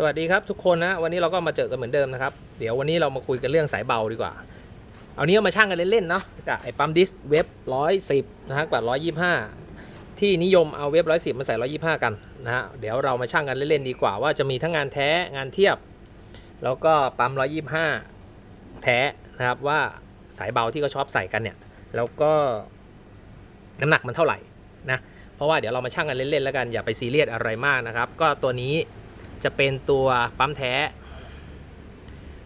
สวัสดีครับทุกคนนะวันนี้เราก็มาเจอกันเหมือนเดิมนะครับ เดี๋ยววันนี้เรามาคุยกันเรื่องสายเบาดีกว่า เอานี้มาช่างกันเล่นๆเนาะกับไอ้ปั๊มดิสเว็บร้อยสิบนะฮะกับร้อยยี่ห้าที่นิยมเอาเว็บร้อยสิบมาใส่ร้อยี่ห้ากันนะฮะเดี๋ยวเรามาช่างกันเล่นๆดีกว่า ว่าจะมีทั้งงานแท้งานเทียบ แล้วก็ปั๊มร้อยี่ห้าแท้นะครับว่าสายเบาที่เขาชอบใส่กันเนี่ยแล้วก็น้ำหนักมันเท่าไหร่นะเพราะว่าเดี๋ยวเรามาช่างกันเล่นๆแล้วกันอย่าไปซีเรียสอะไรมากนะครับ ก็ตัวนี้ จะเป็นตัวปั๊มแท้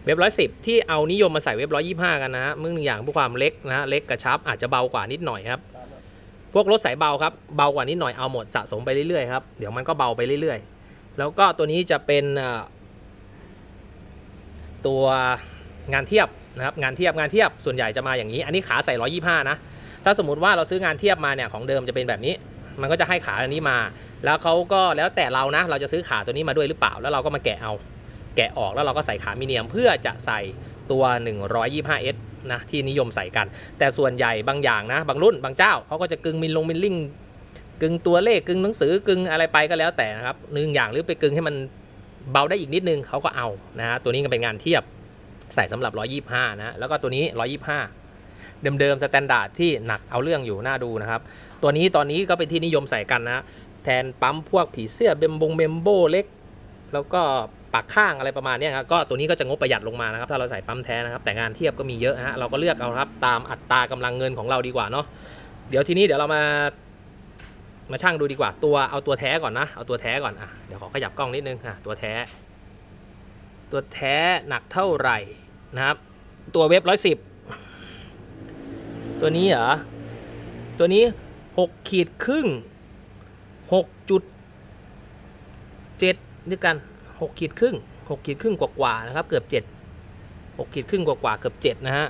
เว็บร้อยสิบที่เอานิยมมาใส่เว็บร้อยยี่ห้ากันนะฮะมึงอย่างพวกความเล็กนะฮะเล็กกระชับอาจจะเบากว่านิดหน่อยครับ พวกรถสายเบาครับเบากว่านิดหน่อยเอาหมดสะสมไปเรื่อยๆครับเดี๋ยวมันก็เบาไปเรื่อยๆ แล้วก็ตัวนี้จะเป็นตัวงานเทียบนะครับงานเทียบงานเทียบส่วนใหญ่จะมาอย่างนี้ อันนี้ขาใส่ร้อยยี่ห้านะ ถ้าสมมติว่าเราซื้องานเทียบมาเนี่ยของเดิมจะเป็นแบบนี้ มันก็จะให้ขาอันนี้มา แล้วเขาก็แล้วแต่เรานะ เราจะซื้อขาตัวนี้มาด้วยหรือเปล่า แล้วเราก็มาแกะเอา แกะออกแล้วเราก็ใส่ขามิเนียมเพื่อจะใส่ตัว 125S นะที่นิยมใส่กัน แต่ส่วนใหญ่บางอย่างนะ บางรุ่นบางเจ้าเขาก็จะกึ่งมิลลงมิลลิงกึ่งตัวเลขกึ่งหนังสือกึ่งอะไรไปก็แล้วแต่นะครับหนึ่งอย่างหรือไปกึ่งให้มันเบาได้อีกนิดนึงเขาก็เอานะฮะตัวนี้ก็เป็นงานเทียบใส่สำหรับ 125 นะแล้วก็ตัวนี้ 125 เดิมๆสแตนดาร์ดที่หนักเอาเรื่องอยู่น่าดูนะครับ ตัวนี้ตอนนี้ก็เป็นที่นิยมใส่กันนะแทนปั๊มพวกผีเสื้อเบมบงเบมโบเล็ก แล้วก็ปากข้างอะไรประมาณนี้ครับก็ตัวนี้ก็จะงบประหยัดลงมานะครับ ถ้าเราใส่ปั๊มแท้นะครับ แต่งานเทียบก็มีเยอะนะฮะเราก็เลือกเอาครับตามอัตรากำลังเงินของเราดีกว่าเนาะเดี๋ยวทีนี้เดี๋ยวเรามามาช่างดูดีกว่าตัวเอาตัวแท้ก่อนนะเอาตัวแท้ก่อนอะเดี๋ยวขอขยับกล้องนิดนึงอะตัวแท้ ตัวแท้หนักเท่าไหร่นะครับ ตัวเว็บร้อยสิบ ตัวนี้เหรอ ตัวนี้หกขีดครึ่งหกจุดเจ็ดด้วยกันหกขีดครึ่งหกขีดครึ่งกว่าๆนะครับ เกือบเจ็ดหกขีดครึ่งกว่าๆเกือบเจ็ดนะฮะ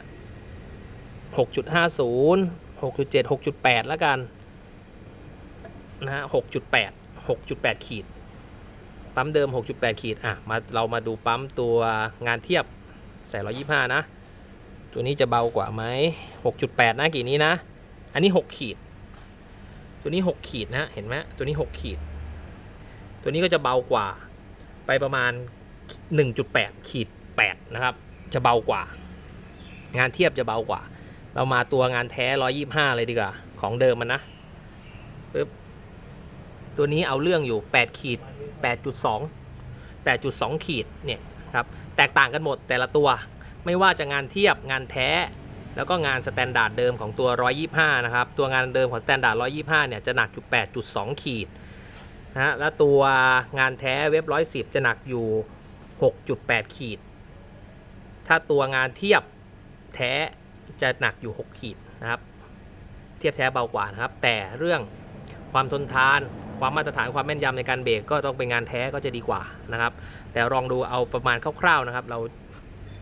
หกจุดห้าศูนย์หกจุดเจ็ดหกจุดแปดแล้วกันนะฮะหกจุดแปดหกจุดแปดขีด ปั๊มเดิม 6.8 ขีด อะ มา เรามาดูปั๊มตัวงานเทียบใส่125นะ ตัวนี้จะเบากว่าไหม6.8 นะกี่นี้นะ อันนี้ 6 ขีด ตัวนี้ 6 ขีดนะ เห็นไหมตัวนี้ 6 ขีด ตัวนี้ก็จะเบากว่า ไปประมาณ 1.8 ขีด 8 นะครับ จะเบากว่า งานเทียบจะเบากว่า เรามาตัวงานแท้ 125 เลยดีกว่า ของเดิมมันนะปึ๊บ ตัวนี้เอาเรื่องอยู่ 8 ขีด 8.2 8.2 ขีด เนี่ยครับ แตกต่างกันหมดแต่ละตัว ไม่ว่าจะงานเทียบงานแท้ แล้วก็งานสแตนดาร์ดเดิมของตัว 125 นะครับ ตัวงานเดิมของสแตนดาร์ด125 เนี่ยจะหนักอยู่ 8.2 ขีดนะฮะแล้วตัวงานแท้เว็บ 110 จะหนักอยู่ 6.8 ขีด ถ้าตัวงานเทียบแท้จะหนักอยู่ 6 ขีดนะครับ เทียบแท้เบากว่านะครับ แต่เรื่องความทนทานความมาตรฐานความแม่นยำในการเบรกก็ต้องเป็นงานแท้ก็จะดีกว่านะครับ แต่ลองดูเอาประมาณคร่าวๆนะครับ เรา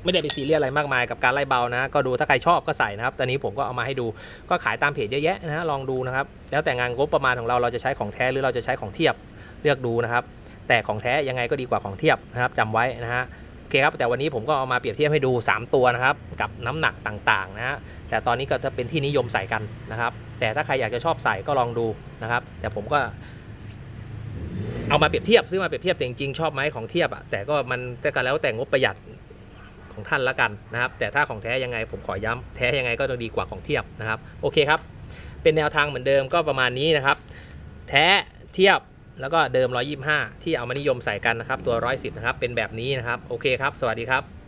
ไม่ได้ไปซีเรียสอะไรมากมายกับการไล่เบานะ ก็ดูถ้าใครชอบก็ใส่นะครับ ตอนนี้ผมก็เอามาให้ดู ก็ขายตามเพจเยอะแยะนะฮะ ลองดูนะครับ แล้วแต่งานงบประมาณของเรา เราจะใช้ของแท้หรือเราจะใช้ของเทียบ เลือกดูนะครับ แต่ของแท้ยังไงก็ดีกว่าของเทียบนะครับจำไว้นะฮะโอเคครับแต่วันนี้ผมก็เอามาเปรียบเทียบให้ดู 3 ตัวนะครับกับน้ำหนักต่างๆนะฮะแต่ตอนนี้ก็จะเป็นที่นิยมใส่กันนะครับ แต่ถ้าใครอยากจะชอบใส่ก็ลองดูนะครับ แต่ผมก็ เอามาเปรียบเทียบซื้อมาเปรียบเทียบแต่จริงๆชอบไหมของเทียบอะแต่ก็มันแต่ก็แล้วแต่งบประหยัด ของท่านละกันนะครับ แต่ถ้าของแท้ยังไงผมขอย้ำแท้ยังไงก็ต้องดีกว่าของเทียบนะครับ โอเคครับ เป็นแนวทางเหมือนเดิมก็ประมาณนี้นะครับ แท้เทียบแล้วก็เดิม 125 ที่เอามานิยมใส่กันนะครับ ตัว 110 นะครับ เป็นแบบนี้นะครับ โอเคครับ สวัสดีครับ